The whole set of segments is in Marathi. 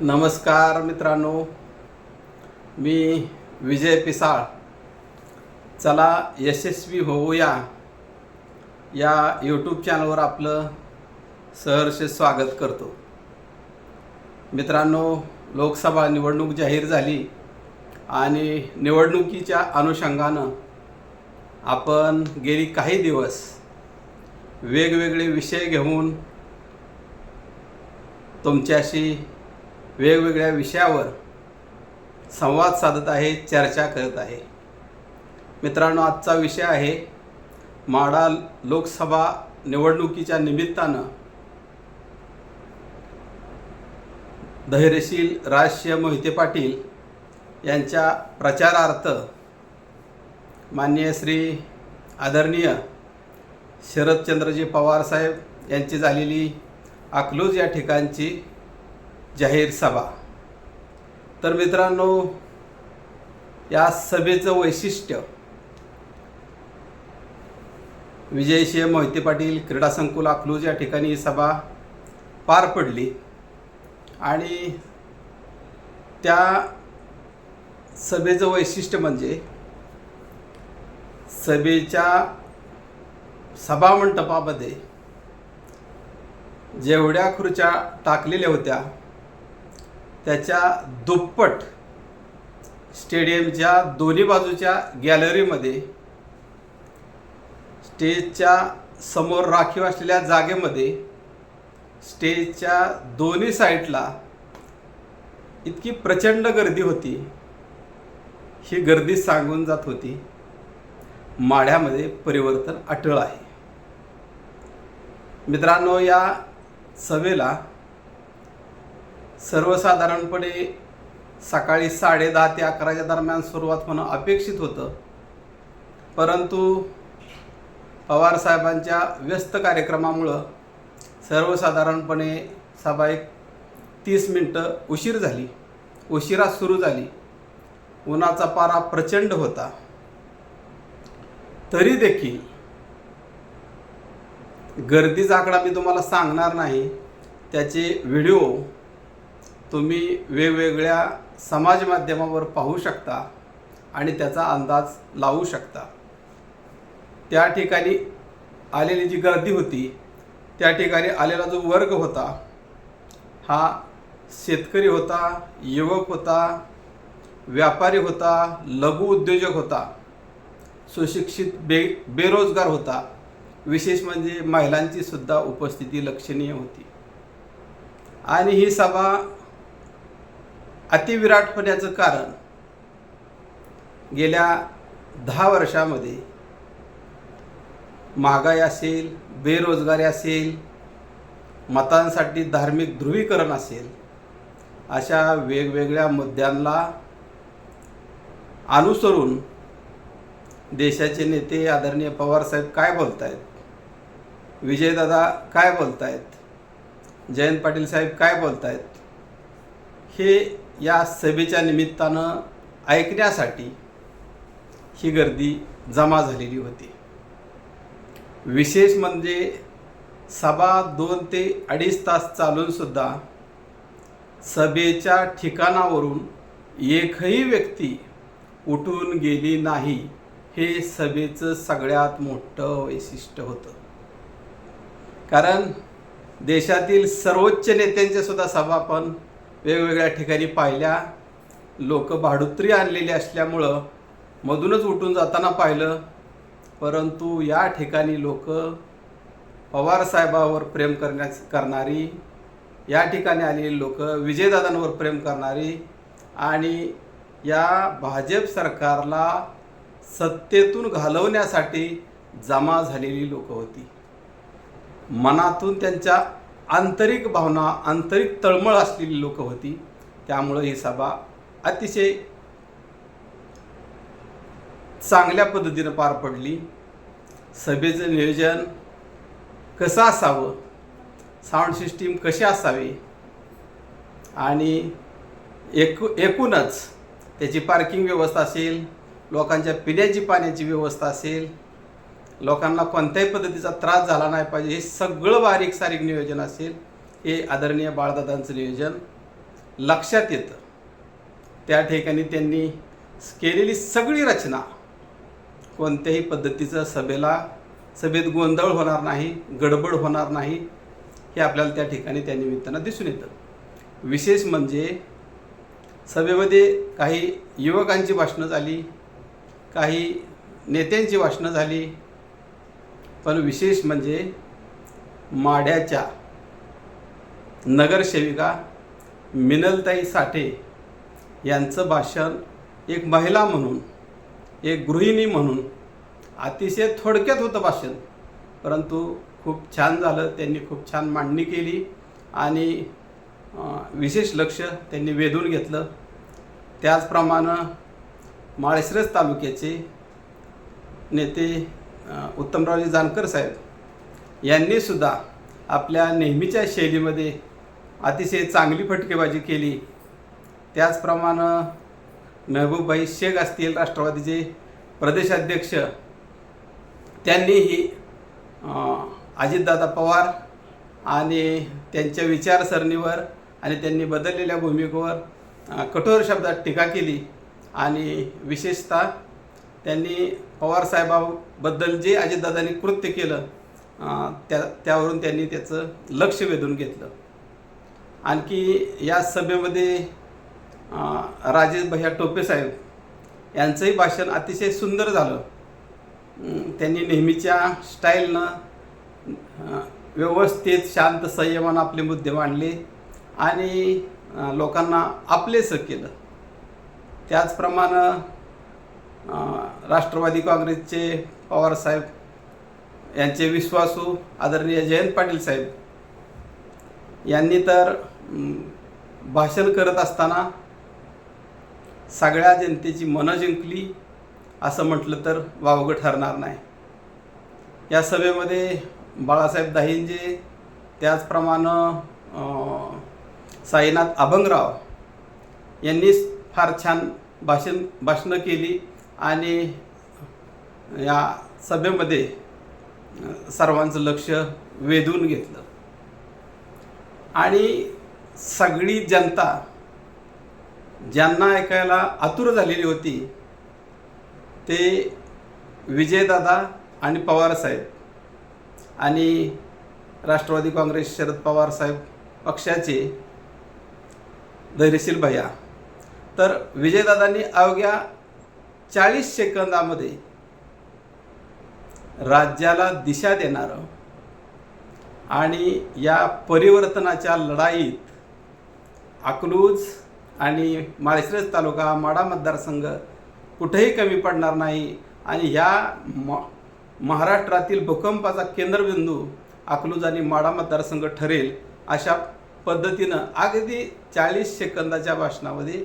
नमस्कार मित्रांनो. मी विजय पिसाळ. चला यशस्वी होऊया. या यूट्यूब चॅनलवर आपलं सहर्ष स्वागत करतो. मित्रांनो लोकसभा निवडणूक जाहीर झाली आणि निवडणुकीच्या अनुषंगानं आपण गेली काही दिवस वेगवेगळे विषय घेऊन तुमच्याशी वेगवेगळ्या विषयावर संवाद साधत आहे चर्चा करत आहे. मित्रांनो आजचा विषय आहे माडा लोकसभा निवडणुकीच्या निमित्तानं धैर्यशील राष्ट्रीय मोहिते पाटील यांच्या प्रचारार्थ माननीय श्री आदरणीय शरदचंद्रजी पवार साहेब यांची झालेली अकलूज या ठिकाणची जाहीर सभा. तर मित्रांनो या सभेचं वैशिष्ट्य विजयसिंह मोहिते पाटील क्रीडा संकुल अकलूज या ठिकाणी ही सभा पार पडली आणि त्या सभेचं वैशिष्ट्य म्हणजे सभेच्या सभामंडपामध्ये जेवढ्या खुर्च्या टाकलेल्या होत्या त्याच्या दुप्पट स्टेडियमच्या दोन्ही बाजूच्या गॅलरीमध्ये स्टेजच्या समोर राखीव असलेल्या जागेमध्ये स्टेजच्या दोन्ही साईडला इतकी प्रचंड गर्दी होती ही गर्दी सांगून जात होती माढ्यामध्ये परिवर्तन अटळ आहे. मित्रांनो या सभेला सर्वसाधारणपणे सकाळी साडेदहा ते अकराच्या दरम्यान सुरुवात होणं अपेक्षित होतं. परंतु पवारसाहेबांच्या व्यस्त कार्यक्रमामुळं सर्वसाधारणपणे सभा एक तीस मिनटं उशीर झाली. उशिरा सुरू झाली. उन्हाचा पारा प्रचंड होता. तरी देखील गर्दीचा आकडा मी तुम्हाला सांगणार नाही. त्याचे व्हिडिओ तुम्ही वेगवेगळ्या समाज माध्यमावर पाहू शकता आणि त्याचा अंदाज लावू शकता. त्या ठिकाणी आलेली जी गर्दी होती त्या ठिकाणी आलेला जो वर्ग होता हा शेतकरी होता युवक होता व्यापारी होता लघु उद्योजक होता सुशिक्षित बे बेरोजगार होता विशेष म्हणजे महिलांची सुद्धा उपस्थिती लक्षणीय होती. आणि ही सभा अतिविराट होण्याचं कारण गेल्या दहा वर्षामध्ये महागाई असेल बेरोजगारी असेल मतांसाठी धार्मिक ध्रुवीकरण असेल अशा वेगवेगळ्या मुद्द्यांना अनुसरून देशाचे नेते आदरणीय पवारसाहेब काय बोलत आहेत विजयदादा काय बोलत आहेत जयंत पाटील साहेब काय बोलत आहेत हे या सभेच्या निमित्तानं ऐकण्यासाठी ही गर्दी जमा झालेली होती. विशेष म्हणजे सभा दोन ते अडीच तास चालूनसुद्धा सभेच्या ठिकाणावरून एकही व्यक्ती उठून गेली नाही हे सभेचं सगळ्यात मोठं वैशिष्ट्य होतं. कारण देशातील सर्वोच्च नेत्यांच्या सुद्धा सभा पण वेगवेगळ्या ठिकाणी पाहिल्या. लोक भाडुत्री आणलेली असल्यामुळं मधूनच उठून जाताना पाहिलं. परंतु या ठिकाणी लोक पवारसाहेबावर प्रेम करण्यास करणारी या ठिकाणी आलेली लोक विजयदादांवर प्रेम करणारी आणि या भाजप सरकारला सत्तेतून घालवण्यासाठी जमा झालेली लोक होती. मनातून त्यांच्या आंतरिक भावना आंतरिक तळमळ असलेली लोक होती. त्यामुळं ही सभा अतिशय चांगल्या पद्धतीनं पार पडली. सभेचं नियोजन कसं असावं? साऊंड सिस्टीम कशी असावी? आणि एकू एकूणच त्याची पार्किंग व्यवस्था असेल लोकांच्या पिण्याची पाण्याची व्यवस्था असेल लोकांना कोणत्याही पद्धतीचा त्रास झाला नाही पाहिजे. हे सगळं बारीक सारीक नियोजन असेल. हे आदरणीय बाळदादांचं नियोजन लक्षात येतं. त्या ठिकाणी त्यांनी केलेली सगळी रचना कोणत्याही पद्धतीचं सभेला सभेत गोंधळ होणार नाही गडबड होणार नाही हे आपल्याला त्या ठिकाणी त्या निमित्तानं दिसून येतं. विशेष म्हणजे सभेमध्ये काही युवकांची भाषणं झाली काही नेत्यांची भाषणं झाली पण विशेष म्हणजे माढ्याच्या नगरसेविका मिनलताई साठे यांचं भाषण एक महिला म्हणून एक गृहिणी म्हणून अतिशय थोडक्यात होतं भाषण. परंतु खूप छान झालं त्यांनी खूप छान मांडणी केली आणि विशेष लक्ष त्यांनी वेधून घेतलं. त्याचप्रमाणे माळशिरस तालुक्याचे नेते उत्तमरावजी जानकर साहेब यांनी सुद्धा आपल्या नेहमीच्या शैलीमध्ये अतिशय चांगली फटकेबाजी केली. त्याचप्रमाणे महबूबभाई शेख असतील राष्ट्रवादीचे प्रदेशाध्यक्ष त्यांनीही अजितदादा पवार आणि त्यांच्या विचारसरणीवर आणि त्यांनी बदललेल्या भूमिकेवर कठोर शब्दात टीका केली आणि विशेषतः त्यांनी पवारसाहेबाबद्दल जे अजितदादांनी कृत्य केलं त्या त्यावरून त्यांनी त्याचं लक्ष वेधून घेतलं. आणखी या सभेमध्ये राजेश भैया टोपे साहेब यांचंही भाषण अतिशय सुंदर झालं. त्यांनी नेहमीच्या स्टाईलनं व्यवस्थित शांत संयमानं आपले मुद्दे मांडले आणि लोकांना आपलेसं केलं. त्याचप्रमाणे राष्ट्रवादी काँग्रेसचे पवारसाहेब यांचे विश्वासू आदरणीय जयंत पाटील साहेब. यांनी तर भाषण करत असताना सगळ्या जनतेची मनं जिंकली असं म्हटलं तर वावगं ठरणार नाही. या सभेमध्ये बाळासाहेब दाहिंजे त्याचप्रमाणे साईनाथ अभंगराव यांनी फार छान भाषण भाषणं केली. आणि या सभेमध्ये सर्वांचं लक्ष वेधून घेतलं. आणि सगळी जनता ज्यांना ऐकायला आतुर झालेली होती ते विजयदादा आणि पवारसाहेब आणि राष्ट्रवादी काँग्रेस शरद पवार साहेब पक्षाचे धैर्यशील भैया. तर विजयदादांनी अवघ्या चाळीस सेकंदामध्ये राज्याला दिशा देणारं आणि या परिवर्तनाच्या लढाईत अकलूज आणि माळशिरस तालुका माडा मतदारसंघ कुठेही कमी पडणार नाही आणि ह्या म महाराष्ट्रातील भूकंपाचा केंद्रबिंदू अकलूज आणि माडा मतदारसंघ ठरेल अशा पद्धतीनं अगदी चाळीस सेकंदाच्या भाषणामध्ये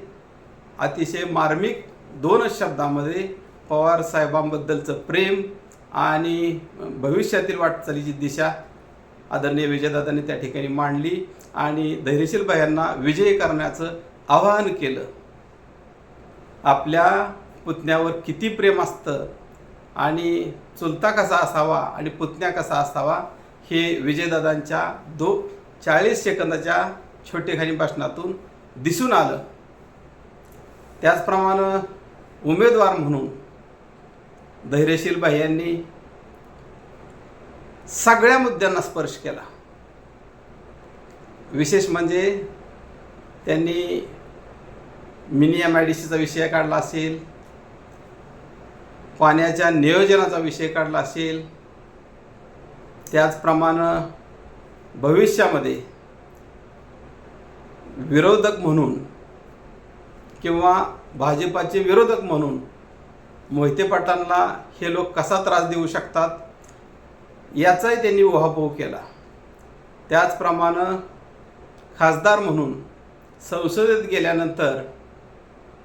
अतिशय मार्मिक दोनच शब्दामध्ये पवार साहेबांबद्दलचं प्रेम आणि भविष्यातील वाटचालीची दिशा आदरणीय विजयदादांनी त्या ठिकाणी मांडली आणि धैर्यशील यांना विजयी करण्याचं आवाहन केलं. आपल्या पुतण्यावर किती प्रेम असतं आणि चुलता कसा असावा आणि पुतण्या कसा असावा हे विजयदादांच्या दो चाळीस सेकंदाच्या छोटेखानी भाषणातून दिसून आलं. त्याचप्रमाणे उमेदवार म्हणून धैर्यशील यांनी सगळ्या मुद्द्यांना स्पर्श केला. विशेष म्हणजे त्यांनी मिनी एम आय डी सीचा विषय काढला असेल पाण्याच्या नियोजनाचा विषय काढला असेल त्याचप्रमाणे भविष्यामध्ये विरोधक म्हणून किंवा भाजपाचे विरोधक म्हणून मोहिते पाटलांना हे लोक कसा त्रास देऊ शकतात याचाही त्यांनी उहापोह केला. त्याचप्रमाणे खासदार म्हणून संसदेत गेल्यानंतर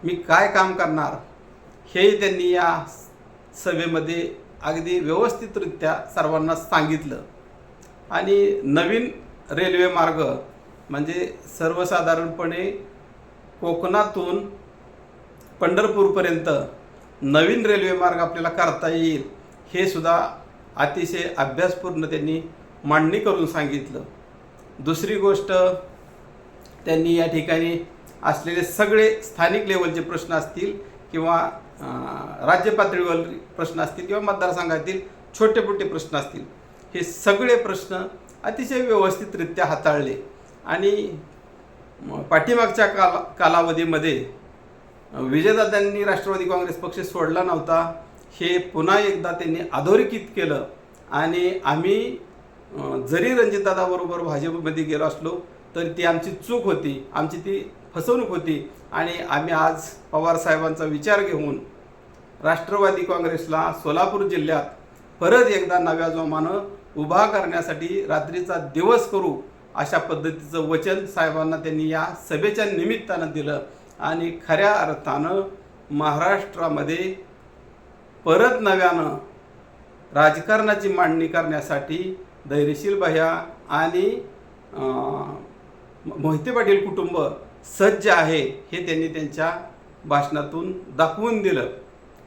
मी काय काम करणार हेही त्यांनी या सभेमध्ये अगदी व्यवस्थितरित्या सर्वांना सांगितलं. आणि नवीन रेल्वे मार्ग म्हणजे सर्वसाधारणपणे कोकणातून पंढरपूरपर्यंत नवीन रेल्वे मार्ग आपल्याला करता येईल हे सुद्धा अतिशय अभ्यासपूर्ण त्यांनी मांडणी करून सांगितलं. दुसरी गोष्ट त्यांनी या ठिकाणी असलेले सगळे स्थानिक लेवलचे प्रश्न असतील किंवा राज्यपातळीवर राज्य पातळीवर प्रश्न असतील किंवा मतदारसंघातील छोटे मोठे प्रश्न असतील हे सगळे प्रश्न अतिशय व्यवस्थितरित्या हाताळले. आणि पाठीमागच्या काला कालावधीमध्ये विजयदादांनी राष्ट्रवादी काँग्रेस पक्ष सोडला नव्हता. हे पुन्हा एकदा त्यांनी अधोरेखित केलं. आणि आम्ही जरी रणजितदादाबरोबर भाजपमध्ये गेलो असलो तरी ती आमची चूक होती. आमची ती फसवणूक होती. आणि आम्ही आज पवारसाहेबांचा विचार घेऊन राष्ट्रवादी काँग्रेसला सोलापूर जिल्ह्यात परत एकदा नव्या जोमानं उभा करण्यासाठी रात्रीचा दिवस करू अशा पद्धतीचं वचन साहेबांना त्यांनी या सभेच्या निमित्तानं दिलं. आणि खऱ्या अर्थानं महाराष्ट्रामध्ये परत नव्यानं राजकारणाची मांडणी करण्यासाठी धैर्यशील भैया आणि मोहिते पाटील कुटुंब सज्ज आहे हे त्यांनी त्यांच्या भाषणातून दाखवून दिलं.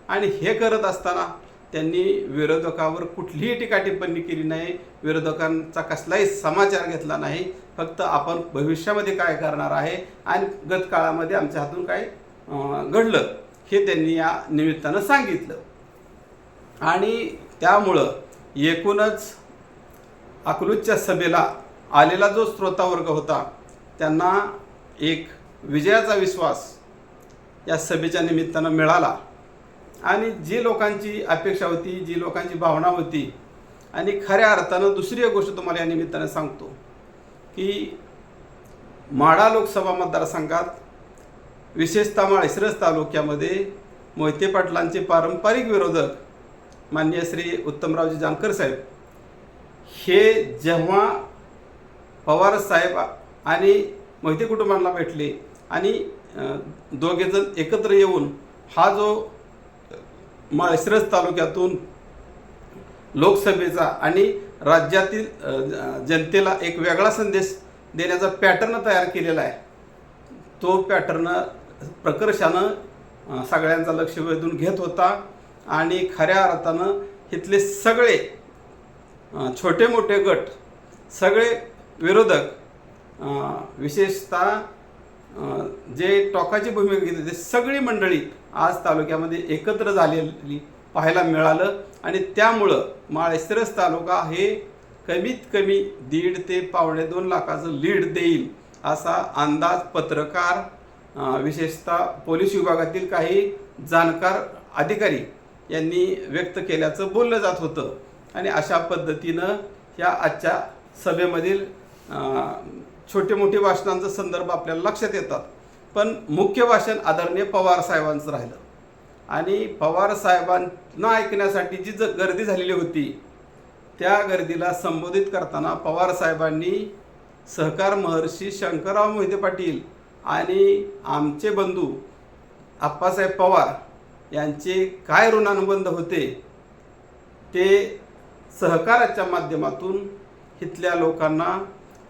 आणि हे करत असताना त्यांनी विरोधकावर कुठलीही टीका टिप्पणी केली नाही. विरोधकांचा कसलाही समाचार घेतला नाही. फक्त आपण भविष्यामध्ये काय करणार आहे आणि गत काळामध्ये आमच्या हातून काय घडलं हे त्यांनी या निमित्तानं सांगितलं. आणि त्यामुळं एकूणच अकलूजच्या सभेला आलेला जो श्रोतावर्ग होता त्यांना एक विजयाचा विश्वास या सभेच्या निमित्तानं मिळाला. आणि जी लोकांची अपेक्षा होती जी लोकांची भावना होती आणि खऱ्या अर्थानं दुसरी एक गोष्ट तुम्हाला या निमित्तानं सांगतो की माडा लोकसभा मतदारसंघात विशेषतः माळशिरस तालुक्यामध्ये मोहिते पाटलांचे पारंपरिक विरोधक माननीय श्री उत्तमरावजी जानकर साहेब हे जेव्हा पवार साहेब आणि मोहिते कुटुंबांना भेटले आणि दोघेजण एकत्र येऊन हा जो माळशिरस तालुक्यातून लोकसभेचा आणि राज्यातील जनतेला एक वेगळा संदेश देण्याचा पॅटर्न तयार केलेला आहे. तो पॅटर्न प्रकर्षानं सगळ्यांचा लक्ष वेधून घेत होता आणि खऱ्या अर्थानं इथले सगळे छोटे मोठे गट सगळे विरोधक विशेषतः जे टोकाची भूमिका घेतली ते सगळी मंडळी आज तालुक्यामध्ये एकत्र झालेली पाहायला मिळालं आणि त्यामुळं माळशिरस तालुका हे कमीत कमी दीड ते पावणे दोन लाखाचं लीड देईल असा अंदाज पत्रकार विशेषतः पोलीस विभागातील काही जाणकार अधिकारी यांनी व्यक्त केल्याचं बोललं जात होतं. आणि अशा पद्धतीनं या आजच्या सभेमधील छोटे मोठे भाषणांचा संदर्भ आपल्याला लक्षात येतात. पण मुख्य भाषण आदरणीय पवार साहेबांचं राहिलं. आणि पवार साहेबांना ऐकण्यासाठी जी ज गर्दी झालेली होती त्या गर्दीला संबोधित करताना पवार साहेबांनी सहकार महर्षी शंकरराव मोहिते पाटील आणि आमचे बंधू आप्पासाहेब पवार यांचे काय ऋणानुबंध होते ते सहकाराच्या माध्यमातून इथल्या लोकांना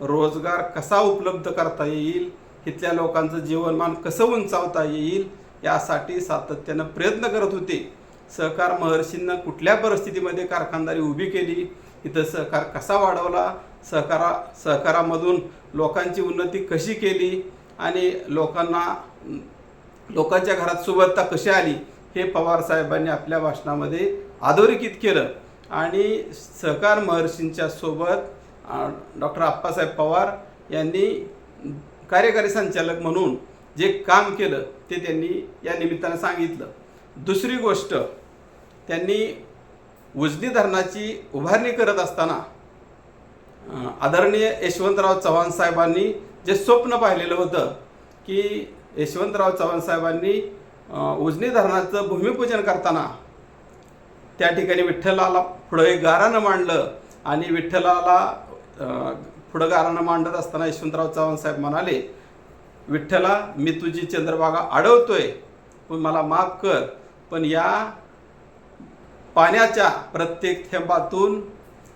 रोजगार कसा उपलब्ध करता येईल इथल्या लोकांचं जीवनमान कसं उंचावता येईल यासाठी सातत्यानं प्रयत्न करत होते. सहकार महर्षींना कुठल्या परिस्थितीमध्ये कारखानदारी उभी केली? इथं सहकार कसा वाढवला? सहकारा सहकारामधून लोकांची उन्नती कशी केली? आणि लोकांना लोकांच्या घरात सुबत्ता कशी आली? हे पवार साहेबांनी आपल्या भाषणामध्ये अधोरेखित केलं. आणि सहकार महर्षींच्या सोबत डॉक्टर आप्पासाहेब पवार यांनी कार्यकारी संचालक म्हणून जे काम केलं ते त्यांनी या निमित्तानं सांगितलं. दुसरी गोष्ट त्यांनी उजनी धरणाची उभारणी करत असताना आदरणीय यशवंतराव चव्हाण साहेबांनी जे स्वप्न पाहिलेलं होतं की यशवंतराव चव्हाण साहेबांनी उजनी धरणाचं भूमिपूजन करताना त्या ठिकाणी विठ्ठलाला पुढं एक गारानं मांडलं आणि विठ्ठलाला पुढं गारणं मांडत असताना यशवंतराव चव्हाण साहेब म्हणाले विठ्ठला मी तुझी चंद्रभागा अडवतोय पण मला माफ कर पण या पाण्याच्या प्रत्येक थेंबातून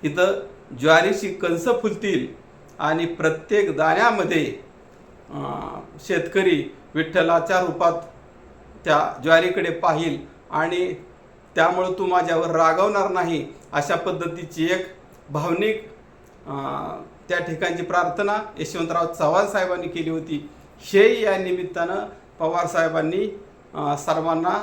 इथं ज्वारीची कंस फुलतील आणि प्रत्येक दाण्यामध्ये शेतकरी विठ्ठलाच्या रूपात त्या ज्वारीकडे पाहिल आणि त्यामुळं तू माझ्यावर रागवणार नाही अशा पद्धतीची एक भावनिक त्या ठिकाणची प्रार्थना यशवंतराव चव्हाण साहेबांनी केली होती. हे या निमित्तानं पवार साहेबांनी सर्वांना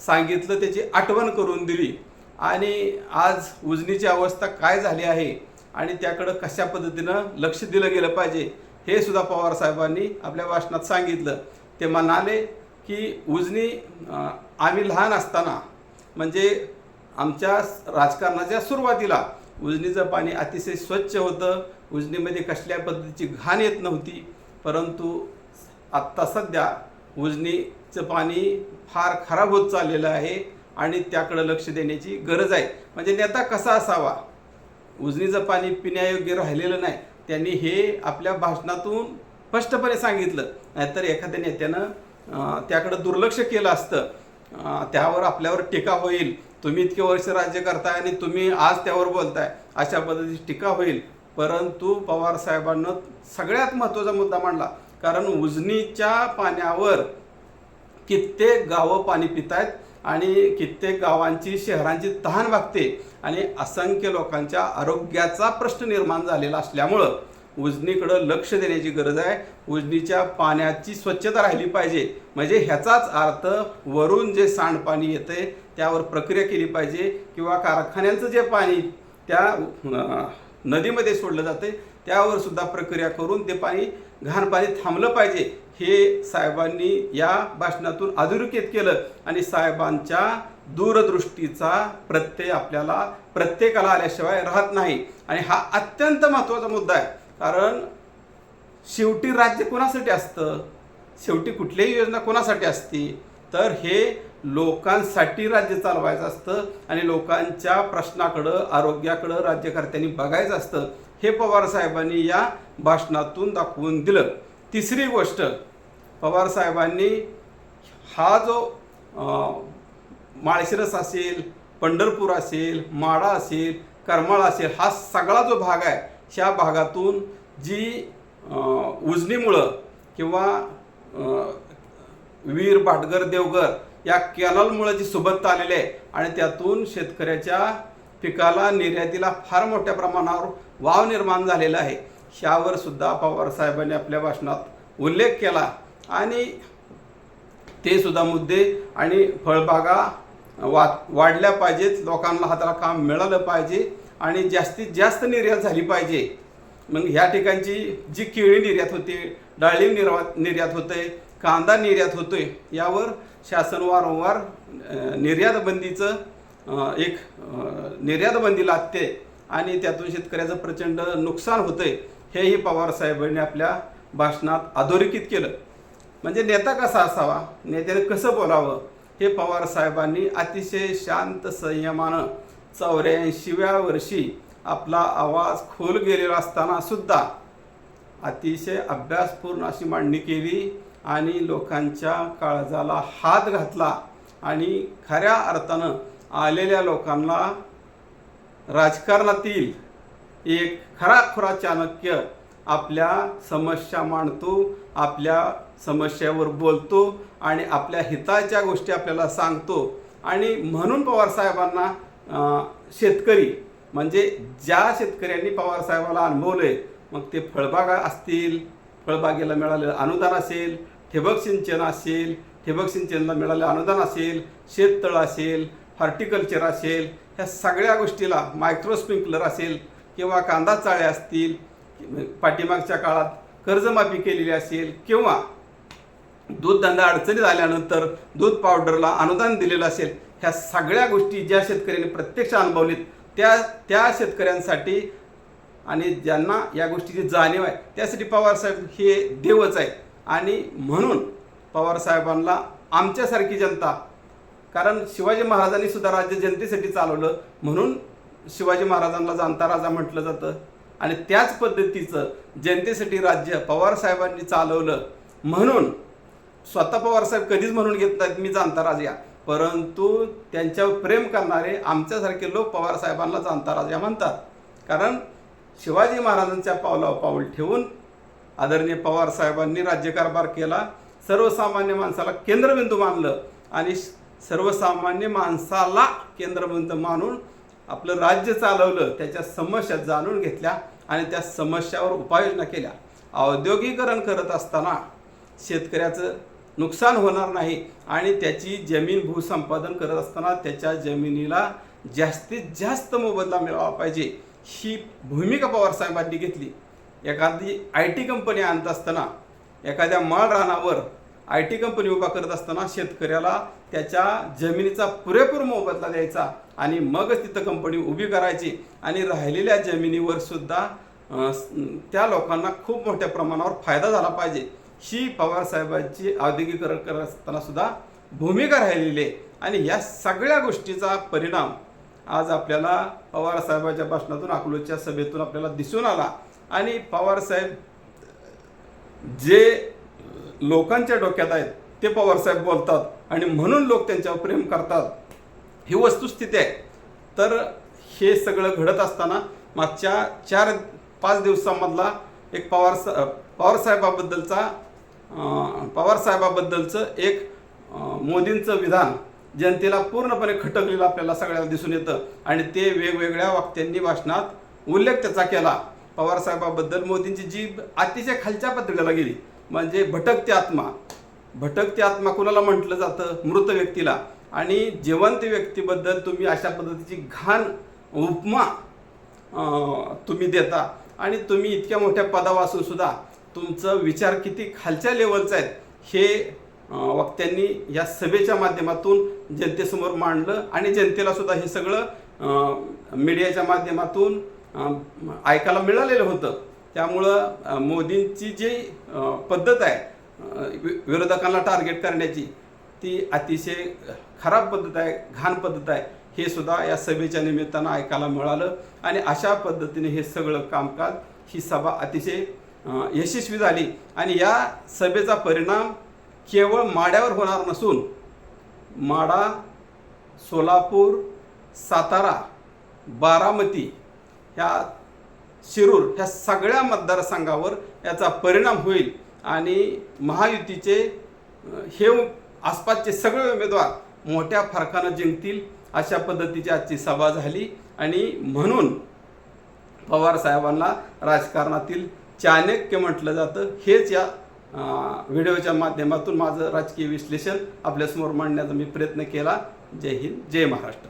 सांगितलं त्याची आठवण करून दिली. आणि आज उजनीची अवस्था काय झाली आहे आणि त्याकडं कशा पद्धतीनं लक्ष दिलं गेलं पाहिजे हे सुद्धा पवार साहेबांनी आपल्या भाषणात सांगितलं. ते म्हणाले की उजनी आम्ही लहान असताना म्हणजे आमच्या राजकारणाच्या सुरुवातीला उजनीचं पाणी अतिशय स्वच्छ होतं. उजनीमध्ये कसल्या पद्धतीची घाण येत नव्हती. परंतु आत्ता सध्या उजनीचं पाणी फार खराब होत चाललेलं आहे आणि त्याकडं लक्ष देण्याची गरज आहे. म्हणजे नेता कसा असावा? उजनीचं पाणी पिण्यायोग्य राहिलेलं नाही. त्यांनी हे आपल्या भाषणातून स्पष्टपणे सांगितलं. नाहीतर एखाद्या नेत्यानं त्याकडं दुर्लक्ष केलं असतं. त्यावर आपल्यावर टीका होईल. तुम्ही इतके वर्ष राज्य करताय आणि तुम्ही आज त्यावर बोलताय अशा पद्धतीची टीका होईल. परंतु पवार साहेबांना सगळ्यात महत्त्वाचा मुद्दा मांडला. कारण उजनीच्या पाण्यावर कित्येक गावं पाणी पित आहेत आणि कित्येक गावांची शहरांची तहान भागते आणि असंख्य लोकांच्या आरोग्याचा प्रश्न निर्माण झालेला असल्यामुळं उजनीकडं लक्ष देण्याची गरज आहे. उजनीच्या पाण्याची स्वच्छता राहिली पाहिजे. म्हणजे ह्याचाच अर्थ वरून जे सांडपाणी येते त्यावर प्रक्रिया केली पाहिजे किंवा कारखान्यांचं जे पाणी त्या नदीमध्ये सोडलं जाते त्यावर सुद्धा प्रक्रिया करून ते पाणी घाण पाणी थांबलं पाहिजे. हे साहेबांनी या भाषणातून अधोरेखित केलं आणि साहेबांच्या दूरदृष्टीचा प्रत्यय आपल्याला प्रत्येकाला आल्याशिवाय राहत नाही. आणि हा अत्यंत महत्त्वाचा मुद्दा आहे. कारण शेवटी राज्य कोणासाठी असतं? शेवटी कुठल्याही योजना कोणासाठी असते? तर हे लोकांसाठी राज्य चालवायचं असतं आणि लोकांच्या प्रश्नाकडं आरोग्याकडं राज्यकर्त्यांनी बघायचं असतं. हे पवार साहेबांनी या भाषणातून दाखवून दिलं. तिसरी गोष्ट पवार साहेबांनी हा जो माळशिरस असेल पंढरपूर असेल माडा असेल करमाळ असेल हा सगळा जो भाग आहे ह्या भागातून जी उजनीमुळं किंवा वीर भाटगर देवगर या कॅनलमुळे जी सुबत्ता आलेली आहे आणि त्यातून शेतकऱ्याच्या पिकाला निर्यातीला फार मोठ्या प्रमाणावर वाव निर्माण झालेला आहे. ह्यावर सुद्धा पवार साहेबांनी आपल्या भाषणात उल्लेख केला आणि ते सुद्धा मुद्दे आणि फळबागा वा वाढल्या पाहिजेत लोकांना हाताला काम मिळालं पाहिजे. आणि जास्तीत जास्त निर्यात झाली पाहिजे. मग ह्या ठिकाणची जी केळी निर्यात होते डाळिंब निर्वात निर्यात होते कांदा निर्यात होतोय यावर शासन वारंवार निर्यातबंदीचं निर्यात बंदीचं एक अं, निर्यात बंदी लागते आणि त्यातून शेतकऱ्याचं प्रचंड नुकसान होतंय हेही पवार साहेबांनी आपल्या भाषणात अधोरेखित केलं. म्हणजे नेता कसा असावा? नेत्याने कसं बोलावं? हे पवार साहेबांनी अतिशय शांत संयमानं चौऱ्याऐंशीव्या वर्षी आपला आवाज खोल गेलेला असताना सुद्धा अतिशय अभ्यासपूर्ण अशी मांडणी केली आणि लोकांच्या काळजाला हात घातला आणि खऱ्या अर्थानं आलेल्या लोकांना राजकारणातील एक खराखुरा चाणक्य आपल्या समस्या मांडतो आपल्या समस्यावर बोलतो आणि आपल्या हिताच्या गोष्टी आपल्याला सांगतो. आणि म्हणून पवार साहेबांना शेतकरी म्हणजे ज्या शेतकऱ्यांनी पवारसाहेबाला अनुभवलं अनुभवले मग ते फळबागा असतील फळबागेला मिळालेलं अनुदान असेल ठिबक सिंचन असेल ठिबक सिंचनला मिळालेलं अनुदान असेल शेततळ असेल हॉर्टिकल्चर असेल ह्या सगळ्या गोष्टीला मायक्रो स्प्रिंकलर असेल किंवा कांदा चाळे असतील पाठीमागच्या काळात कर्जमाफी केलेली असेल किंवा दूधधंदा अडचणीत आल्यानंतर दूध पावडरला अनुदान दिलेलं असेल ह्या सगळ्या गोष्टी ज्या शेतकऱ्यांनी प्रत्यक्ष अनुभवलीत त्या त्या शेतकऱ्यांसाठी आणि ज्यांना या गोष्टीची जाणीव आहे त्यासाठी पवारसाहेब हे देवच आहे. आणि म्हणून पवार साहेबांना आमच्यासारखी जनता कारण शिवाजी महाराजांनी सुद्धा राज्य जनतेसाठी चालवलं म्हणून शिवाजी महाराजांना जाणता राजा म्हटलं जातं. आणि त्याच पद्धतीचं जनतेसाठी राज्य पवार साहेबांनी चालवलं म्हणून स्वतः पवारसाहेब कधीच म्हणून घेत नाहीत मी जाणता राजा. परंतु त्यांच्यावर प्रेम करणारे आमच्यासारखे लोक पवार साहेबांना जाणता राजा म्हणतात. कारण शिवाजी महाराजांच्या पावलावर पाऊल ठेवून आदरणीय पवार साहेबांनी राज्यकारभार केला. सर्वसामान्य माणसाला केंद्रबिंदू मानलं आणि सर्वसामान्य माणसाला केंद्रबिंदू मानून आपलं राज्य चालवलं त्याच्या समस्या जाणून घेतल्या आणि त्या समस्यावर उपाययोजना केल्या. औद्योगिकरण करत असताना शेतकऱ्याचं नुकसान होणार नाही. आणि त्याची जमीन भूसंपादन करत असताना त्याच्या जमिनीला जास्तीत जास्त मोबदला मिळावा पाहिजे ही भूमिका पवारसाहेबांनी घेतली. एखादी आय टी कंपनी आणत असताना एखाद्या माळ रानावर आय टी कंपनी उभा करत असताना शेतकऱ्याला त्याच्या जमिनीचा पुरेपूर मोबदला द्यायचा आणि मगच तिथं कंपनी उभी करायची आणि राहिलेल्या जमिनीवर सुद्धा त्या लोकांना खूप मोठ्या प्रमाणावर फायदा झाला पाहिजे. ही पवारसाहेबांची औद्योगिकरण करत असताना सुद्धा भूमिका राहिलेली आहे. आणि या सगळ्या गोष्टीचा परिणाम आज आपल्याला पवारसाहेबांच्या भाषणातून अकलूजच्या सभेतून आपल्याला दिसून आला. आणि पवारसाहेब जे लोकांच्या डोक्यात आहेत ते पवारसाहेब बोलतात आणि म्हणून लोक त्यांच्यावर प्रेम करतात ही वस्तुस्थिती आहे. तर हे सगळं घडत असताना मागच्या चार पाच दिवसामधला एक पवार पवारसाहेबाबद्दलचा पवारसाहेबाबद्दलचं एक मोदींचं विधान जनतेला पूर्णपणे खटकलेलं आपल्याला सगळ्याला दिसून येतं. आणि ते वेगवेगळ्या वक्त्यांनी भाषणात उल्लेख त्याचा केला. पवारसाहेबाबद्दल मोदींची जी अतिशय खालच्या पातळीला गेली. म्हणजे भटकते आत्मा. भटकते आत्मा कुणाला म्हटलं जातं? मृत व्यक्तीला. आणि जिवंत व्यक्तीबद्दल तुम्ही अशा पद्धतीची घाण उपमा तुम्ही देता. आणि तुम्ही इतक्या मोठ्या पदावर असून सुद्धा तुमचं विचार किती खालच्या लेवलचा आहेत हे वक्त्यांनी या सभेच्या माध्यमातून जनतेसमोर मांडलं आणि जनतेला सुद्धा हे सगळं मीडियाच्या माध्यमातून ऐकायला मिळालेलं होतं. त्यामुळं मोदींची जी पद्धत आहे वि- विरोधकांना टार्गेट करण्याची ती अतिशय खराब पद्धत आहे घाण पद्धत आहे. हे सुद्धा या सभेच्या निमित्तानं ऐकायला मिळालं आणि अशा पद्धतीने हे सगळं कामकाज ही सभा अतिशय यशस्वी झाली. आणि या सभेचा परिणाम केवळ माड्यावर होणार नसून माडा सोलापूर सातारा बारामती ह्या शिरूर ह्या सगळ्या मतदारसंघावर याचा परिणाम होईल. आणि महायुतीचे हे आसपासचे सगळे उमेदवार मोठ्या फरकानं जिंकतील अशा पद्धतीची आजची सभा झाली. आणि म्हणून पवार साहेबांना राजकारणातील चाणक्य म्हटलं जातं. हेच या व्हिडिओच्या माध्यमातून माझं राजकीय विश्लेषण आपल्यासमोर मांडण्याचा मी प्रयत्न केला. जय हिंद जय महाराष्ट्र.